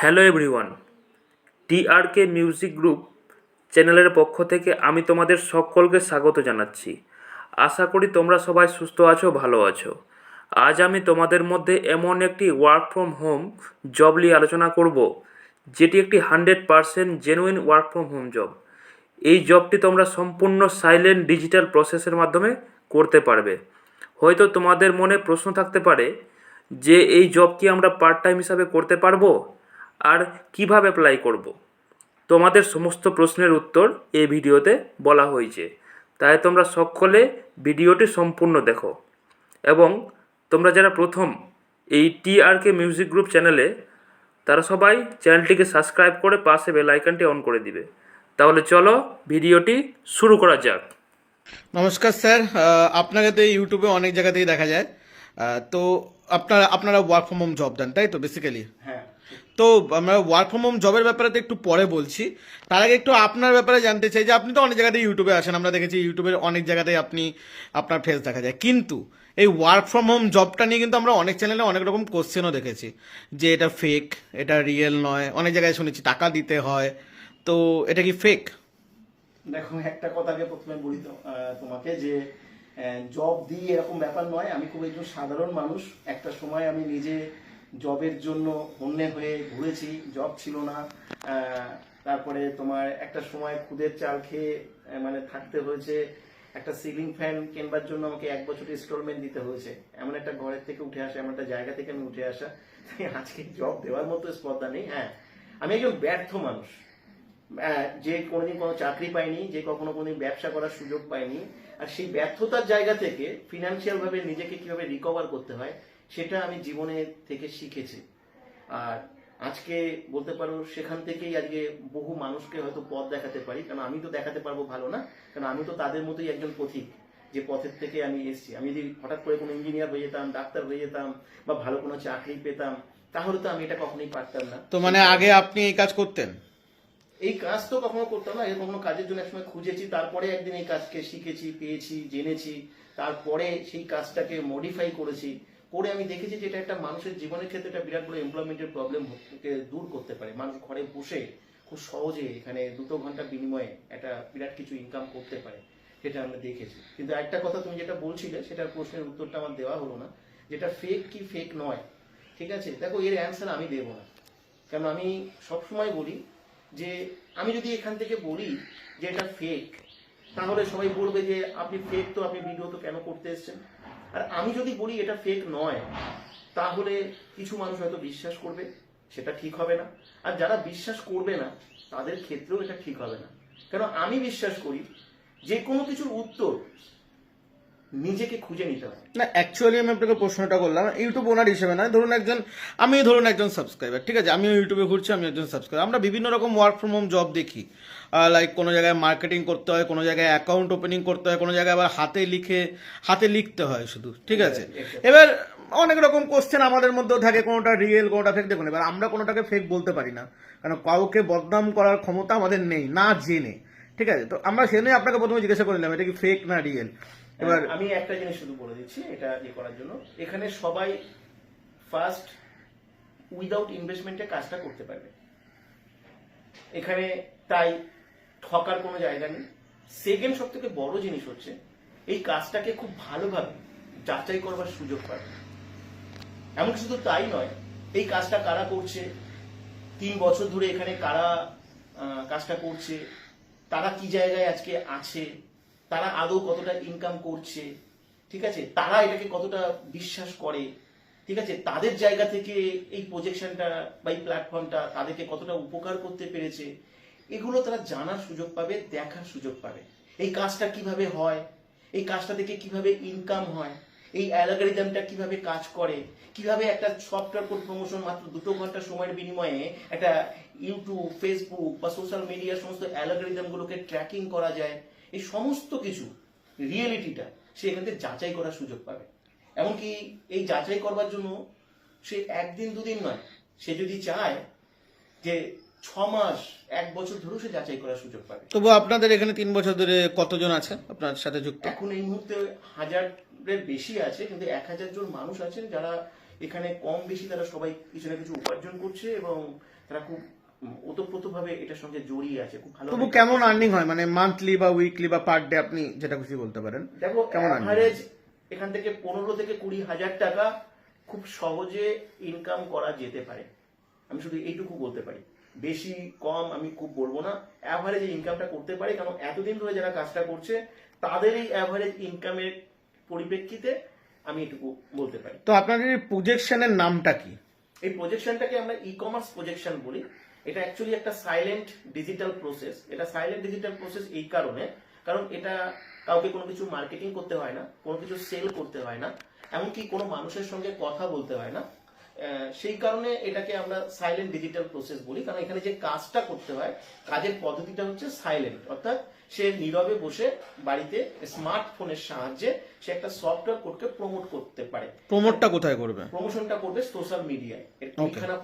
Hello everyone, TRK music group চ্যানেলের পক্ষ থেকে আমি তোমাদের সকলকে স্বাগত জানাচ্ছি। আশা করি তোমরা সবাই সুস্থ আছো, ভালো আছো। আজ আমি তোমাদের মধ্যে এমন একটি ওয়ার্ক ফ্রম হোম জব নিয়ে আলোচনা করব, যেটি একটি hundred percent genuine work from home job এই জবটি তোমরা সম্পূর্ণ সাইলেন্ট ডিজিটাল প্রসেসের মাধ্যমে করতে পারবে। হয়তো তোমাদের মনে প্রশ্ন থাকতে পারে যে, এই জব কি আমরা পার্ট টাইম হিসাবে করতে পারব? আর কীভাবে অ্যাপ্লাই করব। তোমাদের সমস্ত প্রশ্নের উত্তর এই ভিডিওতে বলা হয়েছে। তাই তোমরা সকলে ভিডিওটি সম্পূর্ণ দেখো এবং তোমরা যারা প্রথম এই টিআরকে মিউজিক গ্রুপ চ্যানেলে তারা সবাই চ্যানেলটিকে সাবস্ক্রাইব করে পাশে বেল আইকনটি অন করে দিবে। তাহলে চলো ভিডিওটি শুরু করা যাক। নমস্কার স্যার আপনাকে তো এই ইউটিউবে অনেক জায়গাতেই দেখা যায়। তো আপনারা আপনারা ওয়ার্ক ফ্রম হোম জব দেন তাই তো বেসিক্যালি হ্যাঁ তো আমরা ওয়ার্ক ফ্রম হোম জবের ব্যাপারে তো একটু পরে বলছি। তার আগে একটু আপনার ব্যাপারে জানতে চাই যে আপনি তো অনেক জায়গাতেই ইউটিউবে আসেন, আমরা দেখেছি ইউটিউবের অনেক জায়গাতেই আপনি, আপনার ফেস দেখা যায়। কিন্তু এই ওয়ার্ক ফ্রম হোম জবটা নিয়ে কিন্তু আমরা অনেক চ্যানেলে অনেক রকম কোশ্চেনও দেখেছি। যে এটা ফেক এটা রিয়েল নয়, অনেক জায়গায় শুনেছি টাকা দিতে হয়। তো এটা কি ফেক দেখো, একটা কথা আগে প্রথমে বলি তোমাকে যে জব দিয়ে এরকম ব্যাপার নয়। আমি খুব একজন সাধারণ মানুষ। একটা সময় আমি নিজে জবের জন্য হন্যে হয়ে ঘুরেছি, জব ছিল না। তারপরে তোমার একটা সময় খুদের চাল খেয়ে মানে থাকতে হয়েছে। একটা সিলিং ফ্যান কেনবার জন্য আমাকে এক বছর ইনস্টলমেন্ট দিতে হয়েছে। এমন একটা ঘরের থেকে উঠে আসা, এমন একটা জায়গা থেকে আমি উঠে আসা। আজকে জব দেওয়ার মতো স্পর্ধা নেই হ্যাঁ। আমি একজন ব্যর্থ মানুষ। যে কোনোদিন কোনো চাকরি পাইনি, যে কখনো কোনোদিন ব্যবসা করার সুযোগ পাইনি। আর সেই ব্যর্থতার জায়গা থেকে ফিনান্সিয়াল ভাবে নিজেকে কীভাবে রিকভার করতে হয় সেটা আমি জীবনে থেকে শিখেছি। আর আজকে বলতে পারো সেখান থেকেই আজকে বহু মানুষকে হয়তো পথ দেখাতে পারি। কারণ আমি তো দেখাতে পারব ভালো না? কারণ আমি তো তাদের মতোই একজন পথিক যে পথের থেকে আমি এসেছি। আমি যদি হঠাৎ করে কোনো ইঞ্জিনিয়ার হয়ে যেতাম ডাক্তার হয়ে যেতাম বা ভালো কোনো চাকরি পেতাম তাহলে তো আমি এটা কখনোই পারতাম না। তো মানে আগে আপনি এই কাজ করতেন? এই কাজ তো কখনো করতাম না। এর কখনো কাজের জন্য একসময় খুঁজেছি। তারপরে একদিন এই কাজকে শিখেছি পেয়েছি জেনেছি। তারপরে সেই কাজটাকে মডিফাই করেছি। করে আমি দেখেছি যে এটা একটা মানুষের জীবনের ক্ষেত্রে একটা বিরাট বড় এমপ্লয়মেন্টের প্রবলেম দূর করতে পারে। মানুষ ঘরে বসে খুব সহজে এখানে দুটো ঘণ্টা বিনিময়ে একটা বিরাট কিছু ইনকাম করতে পারে, সেটা আমরা দেখেছি। কিন্তু একটা কথা তুমি যেটা বলছিলে, সেটার প্রশ্নের উত্তরটা আমার দেওয়া হলো না। যেটা ফেক কি ফেক নয়, ঠিক আছে? দেখো, এর অ্যান্সার আমি দেবো না। কারণ আমি সবসময় বলি যে, আমি যদি এখান থেকে বলি যে এটা ফেক তাহলে সবাই বলবে যে, আপনি ফেক তো আপনি ভিডিও তো কেন করতে এসেছেন? আর আমি যদি বলি এটা ফেক নয়, তাহলে কিছু মানুষ হয়তো বিশ্বাস করবে, সেটা ঠিক হবে না। আর যারা বিশ্বাস করবে না, তাদের ক্ষেত্রেও এটা ঠিক হবে না। কেন আমি বিশ্বাস করি, যে কোনো কিছুর উত্তর নিজেকে খুঁজে নিতে হয় না অ্যাকচুয়ালি আমি আপনাকে প্রশ্নটা করলাম ইউটিউব ওনার হিসেবে নয়। ধরুন একজন আমি ধরুন একজন সাবস্ক্রাইবার ঠিক আছে? আমিও ইউটিউবে ঘুরছি আমি একজন সাবস্ক্রাইবার আমরা বিভিন্ন রকম ওয়ার্ক ফ্রম হোম জব দেখি। লাইক কোনো জায়গায় মার্কেটিং করতে হয় কোনো জায়গায় অ্যাকাউন্ট ওপেনিং করতে হয় কোনো জায়গায় আবার হাতে লিখে হাতে লিখতে হয় শুধু ঠিক আছে? এবার অনেক রকম কোশ্চেন আমাদের মধ্যেও থাকে কোনোটা রিয়েল কোনোটা ফেক দেখুন এবার আমরা কোনোটাকে ফেক বলতে পারি না কারণ কাউকে বদনাম করার ক্ষমতা আমাদের নেই না জেনে ঠিক আছে? তো আমরা সেজন্যই আপনাকে প্রথমে জিজ্ঞাসা করে নিলাম এটা কি ফেক না রিয়েল এবার আমি একটা জিনিস শুধু বলে দিচ্ছি এটা ইয়ে করার জন্য। এখানে সবাই ফার্স্ট উইদাউট ইনভেস্টমেন্টে কাজটা করতে পারবে। এখানে তাই ঠকার কোনো জায়গা নেই। সেকেন্ড সব থেকে বড় জিনিস হচ্ছে, এই কাজটাকে খুব ভালোভাবে যাচাই করবার সুযোগ পাবে এমন শুধু তাই নয়, এই কাজটা কারা করছে, তিন বছর ধরে এখানে কারা কাজটা করছে, তারা কি জায়গায় আজকে আছে, তারা আদৌ কতটা ইনকাম করছে, ঠিক আছে? তারা এটাকে কতটা বিশ্বাস করে, ঠিক আছে? তাদের জায়গা থেকে এই প্রজেকশনটা বা এই প্ল্যাটফর্মটা তাদেরকে কতটা উপকার করতে পেরেছে এগুলো তারা জানার সুযোগ পাবে, দেখার সুযোগ পাবে। এই কাজটা কীভাবে হয়? এই কাজটা থেকে কীভাবে ইনকাম হয়? এই অ্যালগোরিদমটা কীভাবে কাজ করে? কীভাবে একটা সফটওয়্যার কোড প্রমোশন মাত্র দুটো ঘণ্টা সময়ের বিনিময়ে একটা ইউটিউব ফেসবুক বা সোশ্যাল মিডিয়ার সমস্ত অ্যালগোরিদম গুলোকে ট্র্যাকিং করা যায়? এই সমস্ত কিছু রিয়েলিটিটা সে এখান থেকে যাচাই করার সুযোগ পাবে। এমনকি এই যাচাই করবার জন্য সে একদিন দুদিন নয়, সে যদি চায় যে ছ মাস এক বছর ধরেও সে যাচাই করার সুযোগ পাবে। তবু আপনাদের এখানে তিন বছর ধরে কতজন আছে আপনার সাথে যুক্ত? এখন এই মুহূর্তে হাজারের বেশি আছে কিন্তু এক হাজার জন মানুষ আছেন যারা এখানে কম বেশি তারা সবাই কিছু না কিছু উপার্জন করছে এবং তারা খুব ওতপ্রোতভাবে এটার সঙ্গে জড়িয়ে আছে খুব ভালো তবু কেমন আর্নিং হয়? মানে মান্থলি বা উইকলি বা পার ডে আপনি যেটা খুশি বলতে পারেন। দেখো কেমন অ্যাভারেজ এখান থেকে পনেরো থেকে কুড়ি হাজার টাকা খুব সহজে ইনকাম করা যেতে পারে। আমি শুধু এইটুকু বলতে পারি। বেশি কম আমি খুব বলব না। অ্যাভারেজ ইনকামটা করতে পারি কারণ এতদিন ধরে যারা কাজটা করছে তাদের এই অ্যাভারেজ ইনকামের পরিপ্রেক্ষিতে আমি এটুকু বলতে পারি। তো আপনাদের প্রজেকশনের নামটা কি? এই প্রজেকশনটাকে আমরা ই কমার্স প্রজেকশন বলি। এটা অ্যাকচুয়ালি একটা সাইলেন্ট ডিজিটাল প্রসেস এটা সাইলেন্ট ডিজিটাল প্রসেস এই কারণে কারণ এটা কাউকে কোনো কিছু মার্কেটিং করতে হয় না কোনো কিছু সেল করতে হয় না এমনকি কোনো মানুষের সঙ্গে কথা বলতে হয় না। সেই কারণে এটাকে আমরা সাইলেন্ট ডিজিটাল প্রসেস বলি। কারণ এখানে যে কাজটা করতে হয় কাজের পদ্ধতিটা হচ্ছে সাইলেন্ট অর্থাৎ সে নীরবে বসে বাড়িতে স্মার্টফোনের সাহায্যে সে একটা সফটওয়্যার কোডকে প্রমোট করতে পারে। প্রমোটটা কোথায় করবে? প্রমোশনটা করবে সোশ্যাল মিডিয়ায় এর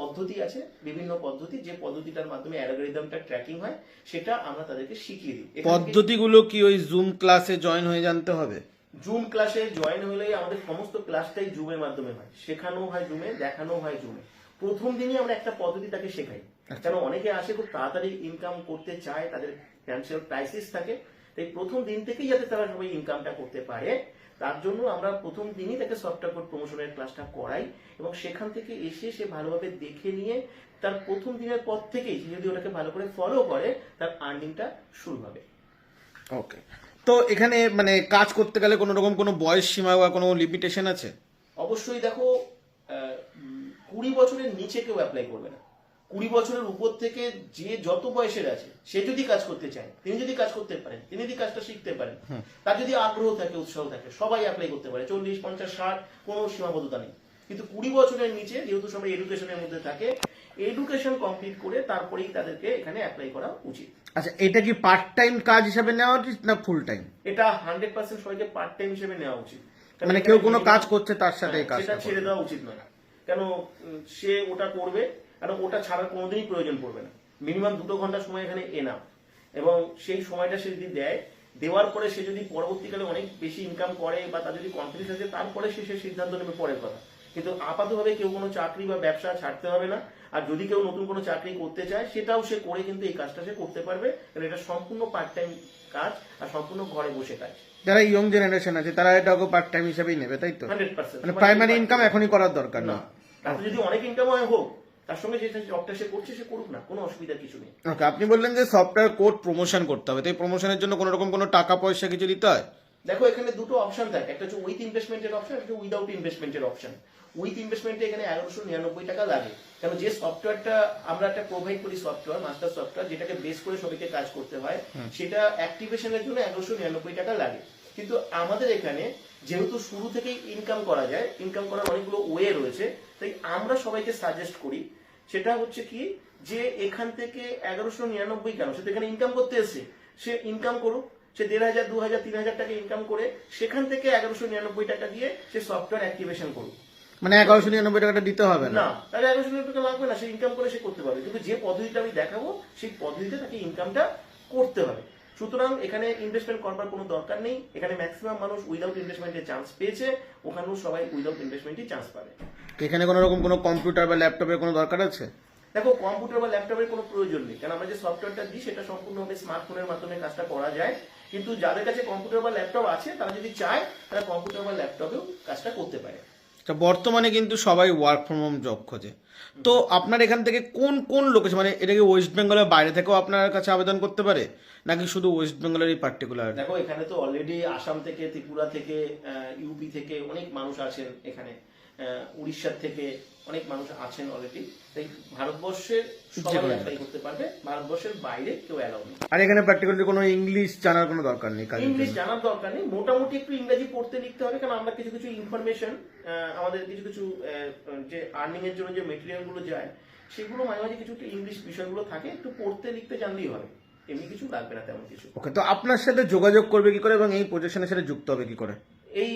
পদ্ধতি আছে বিভিন্ন পদ্ধতি। যে পদ্ধতিটার মাধ্যমে অ্যালগোরিদমটা ট্র্যাকিং হয় সেটা আমরা তাদেরকে শিখিয়ে দিই। পদ্ধতিগুলো কি ওই জুম ক্লাসে জয়েন হয়ে জানতে হবে? জুম ক্লাসে জয়েন হলেই আমাদের সমস্ত ক্লাসটাই জুমের মাধ্যমে হয়। শেখানো হয় জুমে দেখানো হয় জুমে। প্রথম দিনই আমরা একটা পদ্ধতি তাকে শেখাই। কেন অনেকে আসে খুব তাড়াতাড়ি ইনকাম করতে চায় তাদের ফ্যান্সিয়াল ক্রাইসিস থাকে তাই প্রথম দিন থেকেই যাতে তারা সবাই ইনকামটা করতে পারে তার জন্য আমরা প্রথম দিনই তাকে সফটওয়্যার কোড প্রমোশনের ক্লাসটা করাই এবং সেখান থেকে এসে সে ভালোভাবে দেখে নিয়ে তার প্রথম দিনের পর থেকেই যদি ওটাকে ভালো করে ফলো করে তার আর্নিংটা শুরু হবে। ওকে তো এখানে মানে কাজ করতে গেলে কোনো রকম কোনো বয়স সীমা বা কোনো লিমিটেশন আছে? অবশ্যই দেখো কুড়ি বছরের নিচে কেউ অ্যাপ্লাই করবে না। কুড়ি বছরের উপর থেকে যে যত বয়সের আছে সে যদি কাজ করতে চায় তিনি যদি কাজ করতে পারেন তিনি যদি কাজটা শিখতে পারেন তার যদি আগ্রহ থাকে উৎসাহ থাকে সবাই অ্যাপ্লাই করতে পারে। চল্লিশ পঞ্চাশ ষাট কোনো সীমাবদ্ধতা নেই। কিন্তু কুড়ি বছরের নিচে যেহেতু সবাই এডুকেশনের মধ্যে থাকে এডুকেশন কমপ্লিট করে তারপরেই তাদেরকে এখানে অ্যাপ্লাই করা উচিত। আচ্ছা এটা কি পার্ট টাইম কাজ হিসাবে নেওয়া উচিত না ফুল টাইম এটা হান্ড্রেড পার্সেন্ট সবাইকে পার্ট টাইম হিসেবে নেওয়া উচিত। মানে কেউ কোনো কাজ করছে তার সাথে হ্যাঁ, কাজটা সেটা ছেড়ে দেওয়া উচিত নয়। কেন সে ওটা করবে কারণ ওটা ছাড়ার কোনোদিনই প্রয়োজন পড়বে না। মিনিমাম দুটো ঘণ্টা সময় এখানে এনা এবং সেই সময়টা সে যদি দেয় দেওয়ার পরে সে যদি পরবর্তীকালে অনেক বেশি ইনকাম করে বা তার যদি কনফিডেন্স আছে তারপরে সে সে সিদ্ধান্ত নেবে পরের কথা। কিন্তু আপাতভাবে কেউ কোনো চাকরি বা ব্যবসা ছাড়তে হবে না। আর যদি কেউ নতুন কোনো চাকরি করতে চায় সেটাও সে করে কিন্তু এই কাজটা সে করতে পারবে। কারণ এটা সম্পূর্ণ পার্ট টাইম কাজ আর সম্পূর্ণ ঘরে বসে কাজ। যারা ইয়ং জেনারেশন আছে তারা এটাকে পার্ট টাইম হিসাবেই নেবে তাই তো? মানে প্রাইমারি ইনকাম এখনই করার দরকার না। তাতে যদি অনেক ইনকাম হয় হোক তার সঙ্গে যে জবটা সে করছে সে করুক না কোনো অসুবিধার কিছু নেই। ওকে আপনি বললেন যে সফটওয়্যার কোড প্রমোশন করতে হবে তো এই প্রমোশনের জন্য কোনো রকম কোনো টাকা পয়সা কিছু দিতে হয়? দেখো এখানে দুটো অপশন থাকে। একটা হচ্ছে উইথ ইনভেস্টমেন্টের অপশন একটা উইদাউট ইনভেস্টমেন্টের অপশন উইথ ইনভেস্টমেন্টে এখানে এগারোশো নিরানব্বই টাকা লাগে। কেন যে সফটওয়্যারটা আমরা একটা প্রোভাইড করি সফটওয়্যার মাস্টার সফটওয়্যার যেটাকে বেস করে সবাইকে কাজ করতে হয় সেটা অ্যাক্টিভেশনের জন্য এগারোশো নিরানব্বই টাকা লাগে। কিন্তু আমাদের এখানে যেহেতু শুরু থেকেই ইনকাম করা যায় ইনকাম করার অনেকগুলো ওয়ে রয়েছে তাই আমরা সবাইকে সাজেস্ট করি সেটা হচ্ছে কি যে এখান থেকে এগারোশো নিরানব্বই কেন? সে এখানে ইনকাম করতে এসে সে ইনকাম করুক সে দেড় হাজার দু হাজার তিন হাজার টাকা ইনকাম করে সেখান থেকে এগারোশো নিরানব্বই টাকা দিয়ে সে সফটওয়্যার অ্যাক্টিভেশন করুক। মানে এগারোশো নিরানব্বই টাকাটা দিতে হবে না। তাহলে এগারোশো নিরানব্বই টাকা লাগবে না সে ইনকাম করে সে করতে পারবে। কিন্তু যে পদ্ধতিটা আমি দেখাবো সেই পদ্ধতিতে তাকে ইনকামটা করতে হবে। সুতরাং এখানে ইনভেস্টমেন্ট করবার কোনো দরকার নেই। এখানে ম্যাক্সিমাম মানুষ উইদাউট ইনভেস্টমেন্টের চান্স পেয়েছে। ওখানেও সবাই উইদাউট ইনভেস্টমেন্টই চান্স পাবে। এখানে কোনো রকম কোনো কম্পিউটার বা ল্যাপটপের কোনো দরকার আছে? দেখো কম্পিউটার বা ল্যাপটপের কোনো প্রয়োজন নেই। কারণ আমরা যে সফটওয়্যারটা দিই সেটা সম্পূর্ণভাবে স্মার্টফোনের মাধ্যমে কাজটা করা যায়। কিন্তু যাদের কাছে কম্পিউটার বা ল্যাপটপ আছে তারা যদি চায় তারা কম্পিউটার বা ল্যাপটপেও কাজটা করতে পারে। বর্তমানে কিন্তু সবাই ওয়ার্ক ফ্রম হোম জব খোঁজে। তো আপনার এখান থেকে কোন কোন লোকেশন মানে এটাকে ওয়েস্ট বেঙ্গলের বাইরে থেকেও আপনার কাছে আবেদন করতে পারে? নাকি শুধু ওয়েস্ট বেঙ্গলেরই পার্টিকুলার দেখো, এখানে তো অলরেডি আসাম থেকে, ত্রিপুরা থেকে ইউপি থেকে অনেক মানুষ আছেন এখানে। উড়িষ্যার থেকে অনেক মানুষ আছেন অলরেডি তাই ভারতবর্ষের সবাই অ্যাপ্লাই করতে পারবে। ভারতবর্ষের বাইরে কেউ অ্যালাউ নেই। আর এখানে পার্টিকুলারলি কোনো ইংলিশ জানার কোনো দরকার নেই ইংলিশ জানার দরকার নেই। মোটামুটি একটু ইংরেজি পড়তে লিখতে হবে কারণ আমরা কিছু কিছু ইনফরমেশন আমাদের কিছু কিছু যে আর্নিং এর জন্য যে মেটেরিয়ালগুলো যায় সেগুলো মাঝে মাঝে কিছু একটু ইংলিশ বিষয়গুলো থাকে একটু পড়তে লিখতে জানলেই হবে। এমনি কিছু লাগবে না তেমন কিছু। ওকে তো আপনার সাথে যোগাযোগ করবে কি করে এবং এই প্রজেকশনের সাথে যুক্ত হবে কি করে? এই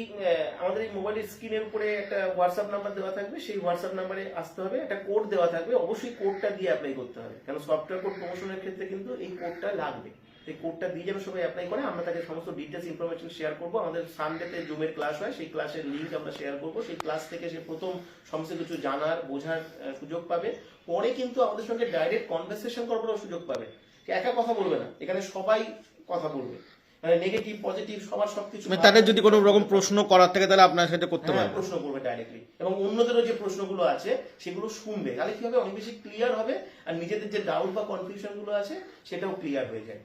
আমাদের এই মোবাইলের স্ক্রিনের উপরে একটা হোয়াটসঅ্যাপ নাম্বার দেওয়া থাকবে, সেই হোয়াটসঅ্যাপ নাম্বারে আসতে হবে, একটা কোড দেওয়া থাকবে, অবশ্যই কোডটা দিয়ে অ্যাপ্লাই করতে হবে। কারণ সফটওয়্যার কোড প্রমোশনের ক্ষেত্রে কিন্তু এই কোডটা লাগবে। এই কোডটা দিয়ে যেন সবাই অ্যাপ্লাই করে, আমরা তাকে সমস্ত ডিটেলস ইনফরমেশন শেয়ার করব। আমাদের সানডেতে জুমের ক্লাস হয়, সেই ক্লাসের লিঙ্ক আমরা শেয়ার করব। সেই ক্লাস থেকে সে প্রথম সমস্ত কিছু জানার, বোঝার সুযোগ পাবে। পরে কিন্তু আমাদের সঙ্গে ডাইরেক্ট কনভারসেশন করবারও সুযোগ পাবে। একা কথা বলবে না, এখানে সবাই কথা বলবে। নেগেটিভ পজিটিভ সবার সবকিছু মানে তাদের যদি কোনো রকম প্রশ্ন করার থাকে তাহলে আপনার সাথে করতে হ্যাঁ, পারবে। প্রশ্ন করবে ডাইরেক্টলি এবং অন্যদেরও যে প্রশ্নগুলো আছে সেগুলো শুনবে। তাহলে কি হবে? অনেক বেশি ক্লিয়ার হবে আর নিজেদের যে ডাউট বা কনফিউশনগুলো আছে সেটাও ক্লিয়ার হয়ে যায়।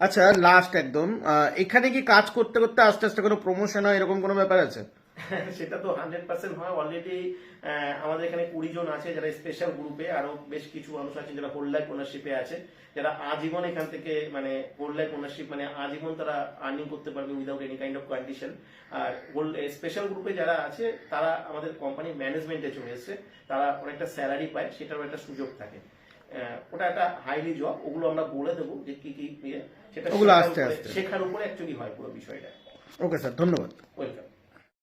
আচ্ছা লাস্ট একদম। এখানে কি কাজ করতে করতে আস্তে আস্তে কোনো প্রমোশন হয় এরকম কোনো ব্যাপার আছে? সেটা তো হান্ড্রেড পার্সেন্ট হয়। অলরেডি আমাদের এখানে কুড়ি জন আছে যারা স্পেশাল গ্রুপে আরও বেশ কিছু মানুষ আছেন যারা হোল লাইফ ওনারশিপে আছে। যারা আজীবন এখান থেকে মানে হোল লাইফ ওনারশিপ মানে আজীবন তারা আর্নিং করতে পারবে without any kind of condition R whole special গ্রুপে যারা আছে তারা আমাদের কোম্পানির ম্যানেজমেন্টে চলে এসছে। তারা অনেকটা স্যালারি পায় সেটারও একটা সুযোগ থাকে। ওটা একটা হাইলি জব ওগুলো আমরা বলে দেবো যে কি কি ইয়ে। সেটা। শেখার উপরে অ্যাকচুয়ালি হয় পুরো বিষয়টা। ওকে স্যার ধন্যবাদ। ওয়েলকাম